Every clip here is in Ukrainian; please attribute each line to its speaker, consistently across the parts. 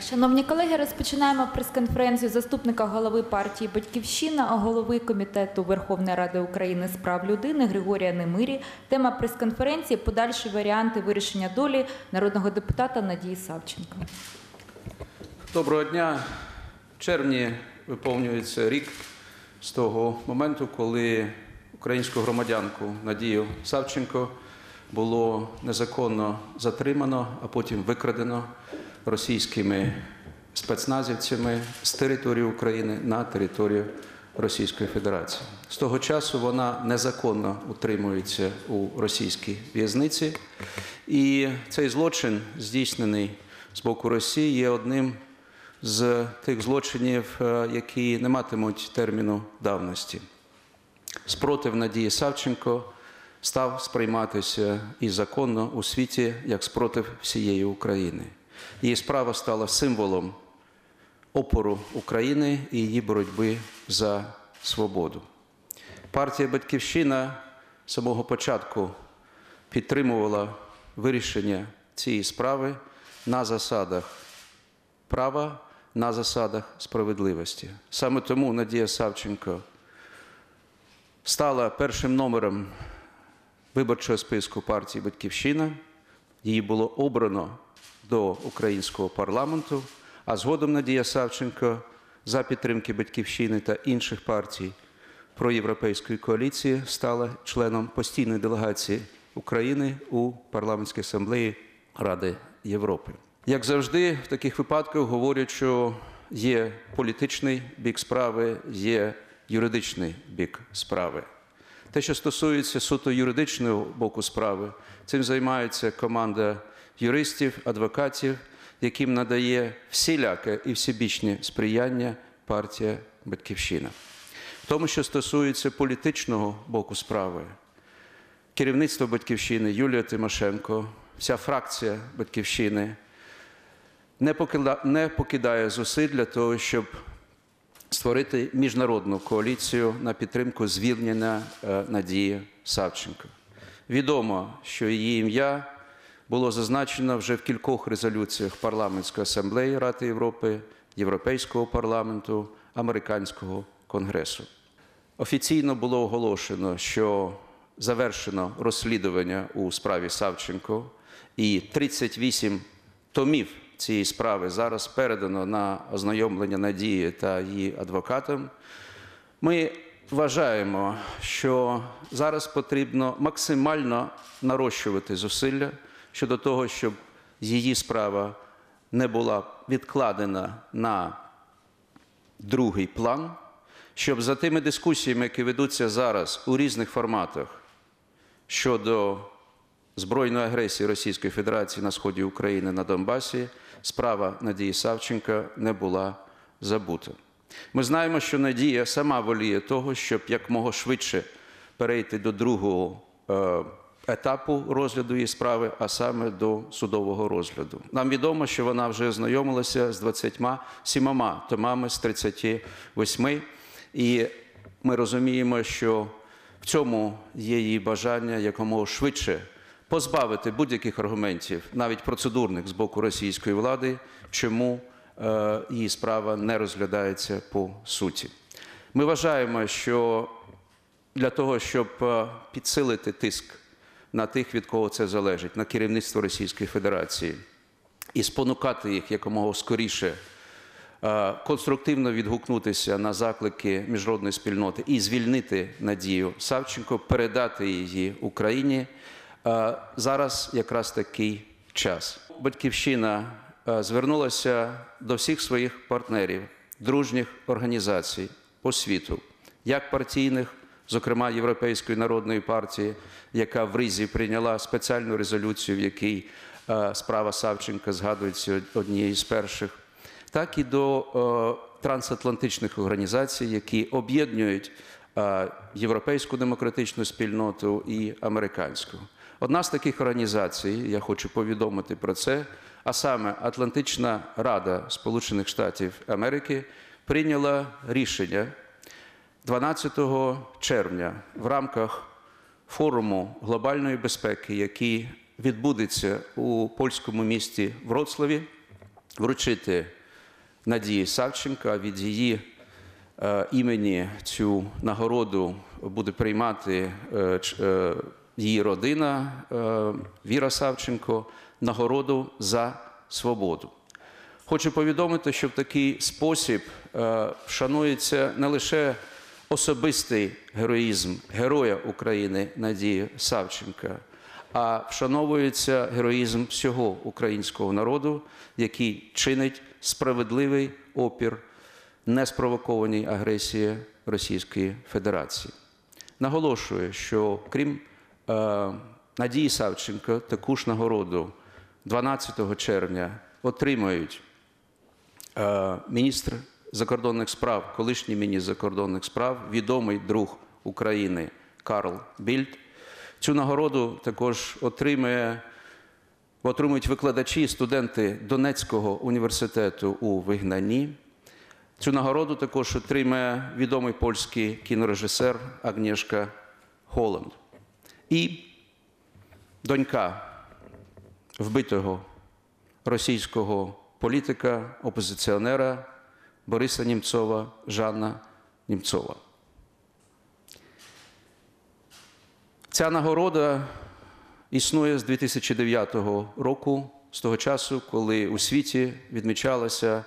Speaker 1: Шановні колеги, розпочинаємо прес-конференцію заступника голови партії Батьківщина, голови комітету Верховної Ради України з прав людини Григорія Немирі. Тема прес-конференції подальші варіанти вирішення долі народного депутата Надії Савченко.
Speaker 2: Доброго дня. В червні виповнюється рік з того моменту, коли українську громадянку Надію Савченко було незаконно затримано, а потім викрадено російськими спецназівцями з території України на територію Російської Федерації. З того часу вона незаконно утримується у російській в'язниці, і цей злочин, здійснений з боку Росії, є одним з тих злочинів, е, які не матимуть терміну давності. Спротив Надії Савченко став сприйматися і законно у світі як спротив всієї України. Її справа стала символом опору України і її боротьби за свободу. Партія Батьківщина з самого початку підтримувала вирішення цієї справи на засадах права, на засадах справедливості. Саме тому Надія Савченко стала першим номером виборчого списку партії Батьківщина. Її було обрано до українського парламенту, а згодом Надія Савченко за підтримки Батьківщини та інших партій проєвропейської коаліції стала членом постійної делегації України у парламентській асамблеї Ради Європи. Як завжди, в таких випадках говорять, що є політичний бік справи, є юридичний бік справи. Те, що стосується суто юридичного боку справи, цим займається команда юристів, адвокатів, яким надає всіляке і всебічне сприяння партія Батьківщина. В тому, що стосується політичного боку справи, керівництво Батьківщини Юлія Тимошенко, вся фракція Батьківщини не покидає зусиль для того, щоб створити міжнародну коаліцію на підтримку звільнення е, Надії Савченко. Відомо, що її ім'я було зазначено вже в кількох резолюціях парламентської асамблеї Ради Європи, Європейського парламенту, Американського конгресу. Офіційно було оголошено, що завершено розслідування у справі Савченко, і 38 томів цієї справи зараз передано на ознайомлення Надії та її адвокатам. Ми вважаємо, що зараз потрібно максимально нарощувати зусилля щодо того, щоб її справа не була відкладена на другий план, щоб за тими дискусіями, які ведуться зараз у різних форматах щодо збройної агресії Російської Федерації на сході України на Донбасі, справа Надії Савченка не була забута. Ми знаємо, що Надія сама воліє того, щоб якмога швидше перейти до другого е, етапу розгляду її справи, а саме до судового розгляду. Нам відомо, що вона вже знайомилася з 27 томами з 38, і ми розуміємо, що в цьому є її бажання якомога швидше позбавити будь-яких аргументів, навіть процедурних з боку російської влади, чому е, її справа не розглядається по суті. Ми вважаємо, що для того, щоб е, підсилити тиск на тих, від кого це залежить, на керівництво Російської Федерації, і спонукати їх якомога скоріше е, конструктивно відгукнутися на заклики міжнародної спільноти і звільнити Надію Савченко, передати її Україні. Е, Зараз якраз такий час. Батьківщина е, звернулася до всіх своїх партнерів, дружніх організацій по світу, як партійних, зокрема Європейської народної партії, яка в Ризі прийняла спеціальну резолюцію, в якій е, справа Савченка згадується однією з перших, так і до е, трансатлантичних організацій, які об'єднують е, європейську демократичну спільноту і американську. Одна з таких організацій, я хочу повідомити про це, а саме Атлантична Рада Сполучених Штатів Америки прийняла рішення 12 червня в рамках форуму глобальної безпеки, який відбудеться у польському місті Вроцлаві, вручити Надії Савченко, а від її е, імені цю нагороду буде приймати е, е, її родина Віра Савченко, нагороду за свободу. Хочу повідомити, що в такий спосіб вшанується не лише особистий героїзм героя України Надії Савченка, а вшановується героїзм всього українського народу, який чинить справедливий опір неспровокованій агресії Російської Федерації. Наголошую, що крім е, Надії Савченко, таку ж нагороду 12 червня отримають е, міністр закордонних справ, колишній міністр закордонних справ, відомий друг України Карл Більд. Цю нагороду також отримує, отримують викладачі і студенти Донецького університету у вигнанні. Цю нагороду також отримає відомий польський кінорежисер Агнєшка Холланд. І донька вбитого російського політика, опозиціонера Бориса Німцова, Жанна Німцова. Ця нагорода існує з 2009 року, з того часу, коли у світі відмічалася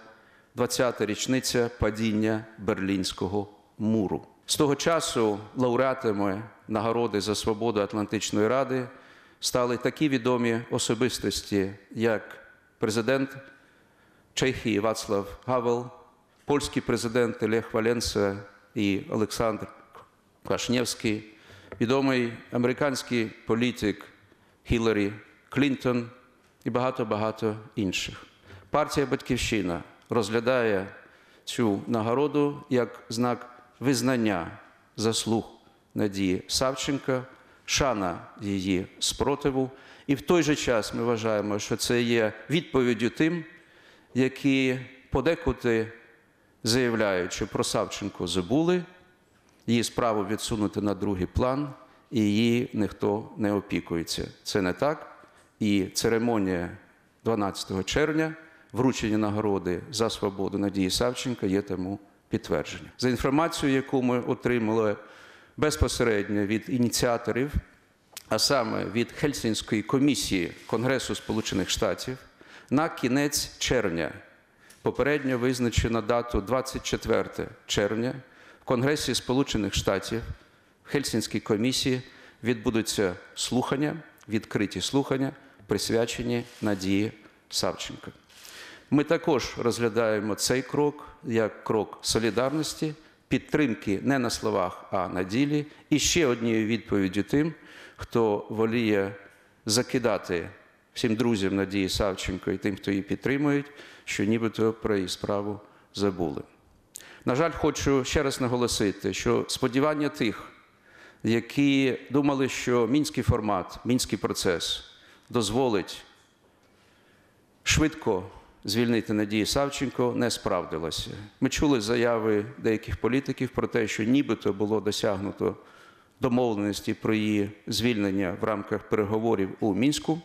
Speaker 2: 20-та річниця падіння Берлінського муру. З того часу лауреатами нагороди за свободу Атлантичної Ради стали такі відомі особистості, як президент Чехії Вацлав Гавел, польський президент Олег Валенса і Олександр Квашнєвський, відомий американський політик Хіларі Клінтон і багато-багато інших. Партія Батьківщина розглядає цю нагороду як знак визнання заслуг Надії Савченка, шана її спротиву. І в той же час ми вважаємо, що це є відповіддю тим, які подекуди заявляють, що про Савченко забули, її справу відсунути на другий план, і її ніхто не опікується. Це не так. І церемонія 12 червня, вручення нагороди за свободу Надії Савченка є тому підтвердження. За інформацією, яку ми отримали безпосередньо від ініціаторів, а саме від Хельсінської комісії Конгресу Сполучених Штатів, на кінець червня попередньо визначено дату 24 червня в Конгресі Сполучених Штатів в Хельсінській комісії відбудуться слухання, відкриті слухання, присвячені Надії Савченко. Ми також розглядаємо цей крок як крок солідарності, підтримки не на словах, а на ділі. І ще однією відповіддю тим, хто воліє закидати всім друзям Надії Савченко і тим, хто її підтримують, що нібито про її справу забули. На жаль, хочу ще раз наголосити, що сподівання тих, які думали, що мінський формат, мінський процес дозволить швидко звільнити Надії Савченко, не справдилося. Ми чули заяви деяких політиків про те, що нібито було досягнуто домовленості про її звільнення в рамках переговорів у Мінську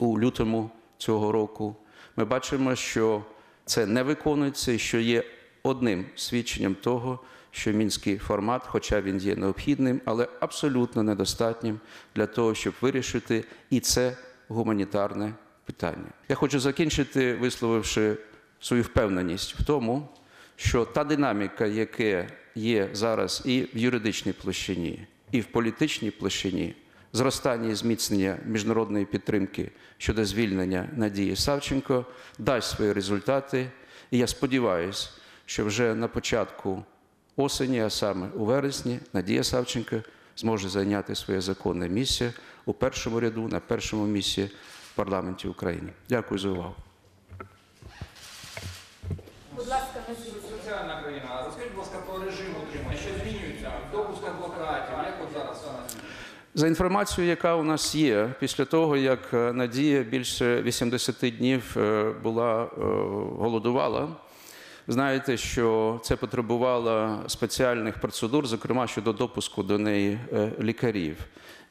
Speaker 2: у лютому цього року. Ми бачимо, що це не виконується і що є одним свідченням того, що мінський формат, хоча він є необхідним, але абсолютно недостатнім для того, щоб вирішити і це гуманітарне питання. Я хочу закінчити, висловивши свою впевненість в тому, що та динаміка, яка є зараз і в юридичній площині, і в політичній площині, зростання і зміцнення міжнародної підтримки щодо звільнення Надії Савченко дасть свої результати. І я сподіваюся, що вже на початку осені, а саме у вересні, Надія Савченко зможе зайняти своє законне місце у першому ряду, на першому місці в парламенті України. Дякую за увагу.
Speaker 1: Будь ласка.
Speaker 3: Соціальна країна. Розкажіть, будь ласка, про режим утримання. Що змінюється? Допуск адвокатів, як от зараз все на світі?
Speaker 2: За інформацією, яка у нас є, після того, як е, Надія більше 80 днів е, була е, голодувала, знаєте, що це потребувало спеціальних процедур, зокрема щодо допуску до неї лікарів.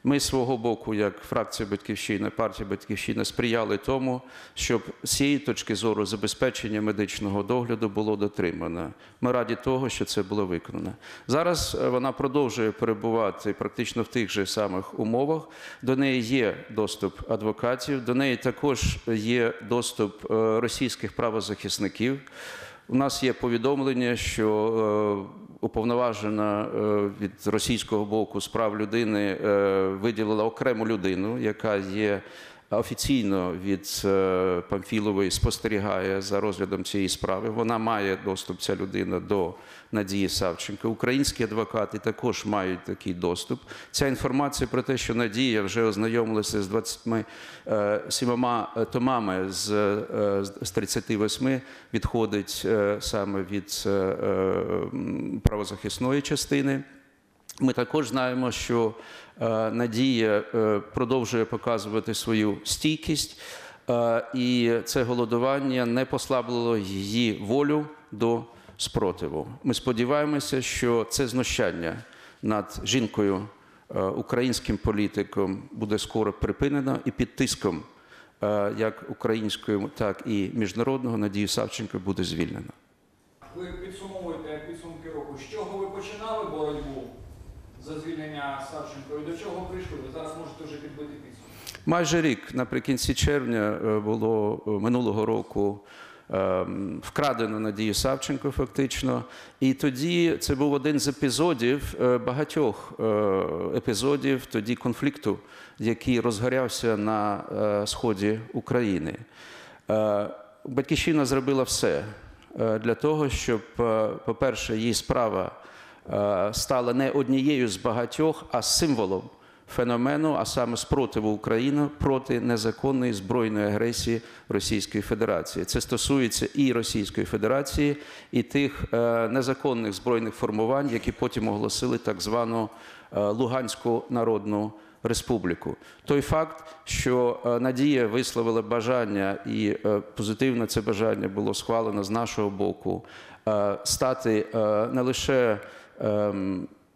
Speaker 2: Ми свого боку, як фракція Батьківщина, партія Батьківщина, сприяли тому, щоб з цієї точки зору забезпечення медичного догляду було дотримано. Ми раді того, що це було виконано. Зараз е, вона продовжує перебувати практично в тих же самих умовах. До неї є доступ адвокатів, до неї також є доступ е, російських правозахисників. У нас є повідомлення, що е, уповноважена е, від російського боку справ людини е, виділила окрему людину, яка є офіційно від е, Памфілової спостерігає за розглядом цієї справи. Вона має доступ, ця людина, до Надії Савченко. Українські адвокати також мають такий доступ. Ця інформація про те, що Надія вже ознайомилася з 27 е, томами з, е, з 38, відходить е, саме від е, е, правозахисної частини. Ми також знаємо, що е, Надія е, продовжує показувати свою стійкість, е, і це голодування не послабило її волю до спротиву. Ми сподіваємося, що це знущання над жінкою, українським політиком буде скоро припинено і під тиском як українською, так і міжнародного Надію Савченко буде звільнено.
Speaker 3: Ви підсумовуєте підсумки року. З чого ви починали боротьбу за звільнення Савченко і до чого прийшли? Ви зараз можете вже підбити підсумки.
Speaker 2: Майже рік наприкінці червня е, було е, минулого року ем, вкрадено Надію Савченко, фактично. І тоді це був один з епізодів е, багатьох епізодів тоді конфлікту, який розгорявся на сході України. Батьківщина зробила все для того, щоб, по-перше, її справа стала не однією з багатьох, а символом феномену, а саме спротиву України проти незаконної збройної агресії Російської Федерації. Це стосується і Російської Федерації, і тих е, незаконних збройних формувань, які потім оголосили так звану е, Луганську народну республіку. Той факт, що е, Надія висловила бажання, і е, позитивно це бажання було схвалено з нашого боку, е, стати е, не лише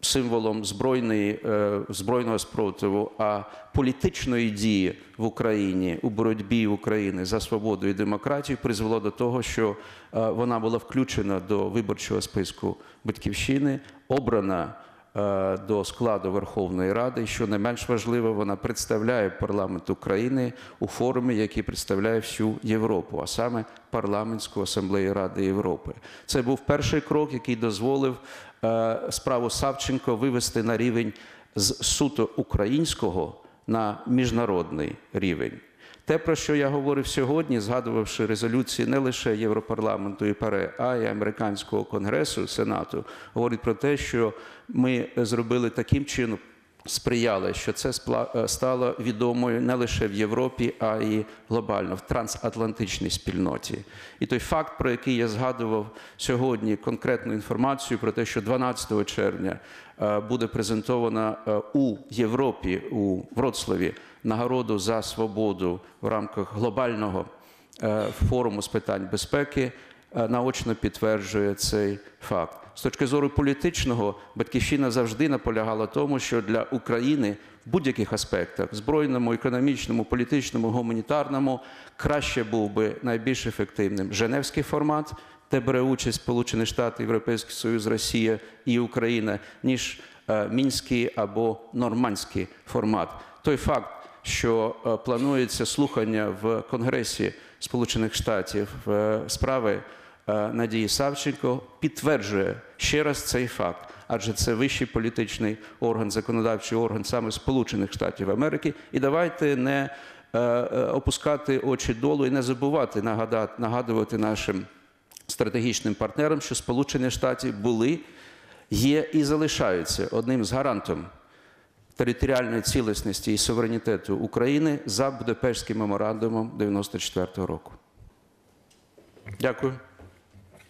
Speaker 2: символом збройної, е, збройного спротиву, а політичної дії в Україні у боротьбі України за свободу і демократію призвело до того, що е, вона була включена до виборчого списку батьківщини, обрана е, до складу Верховної Ради. Що не менш важливо, вона представляє парламент України у форумі, який представляє всю Європу, а саме парламентську асамблею Ради Європи. Це був перший крок, який дозволив справу Савченко вивести на рівень з суто українського на міжнародний рівень. Те, про що я говорив сьогодні, згадувавши резолюції не лише Європарламенту і ПАРЕ, а й американського конгресу, Сенату, говорить про те, що ми зробили таким чином. Сприяли, що це е, стало відомою не лише в Європі, а й глобально в трансатлантичній спільноті. І той факт, про який я згадував сьогодні, конкретну інформацію про те, що 12 червня е, буде презентована е, у Європі, у Вроцлаві, нагороду за свободу в рамках глобального форуму з питань безпеки, наочно підтверджує цей факт. З точки зору політичного, батьківщина завжди наполягала тому, що для України в будь-яких аспектах збройному, економічному, політичному, гуманітарному краще був би найбільш ефективним Женевський формат, де бере участь Сполучені Штати, Європейський Союз, Росія і Україна, ніж е, мінський або нормандський формат. Той факт, що е, планується слухання в Конгресі Сполучених Штатів е, справи е, Надії Савченко, підтверджує ще раз цей факт, адже це вищий політичний орган, законодавчий орган саме Сполучених Штатів Америки. І давайте не е, е, опускати очі долу і не забувати нагадувати нашим стратегічним партнерам, що Сполучені Штати були, є і залишаються одним з гарантом територіальної цілісності і суверенітету України за Будапештським меморандумом 94-го року. Дякую.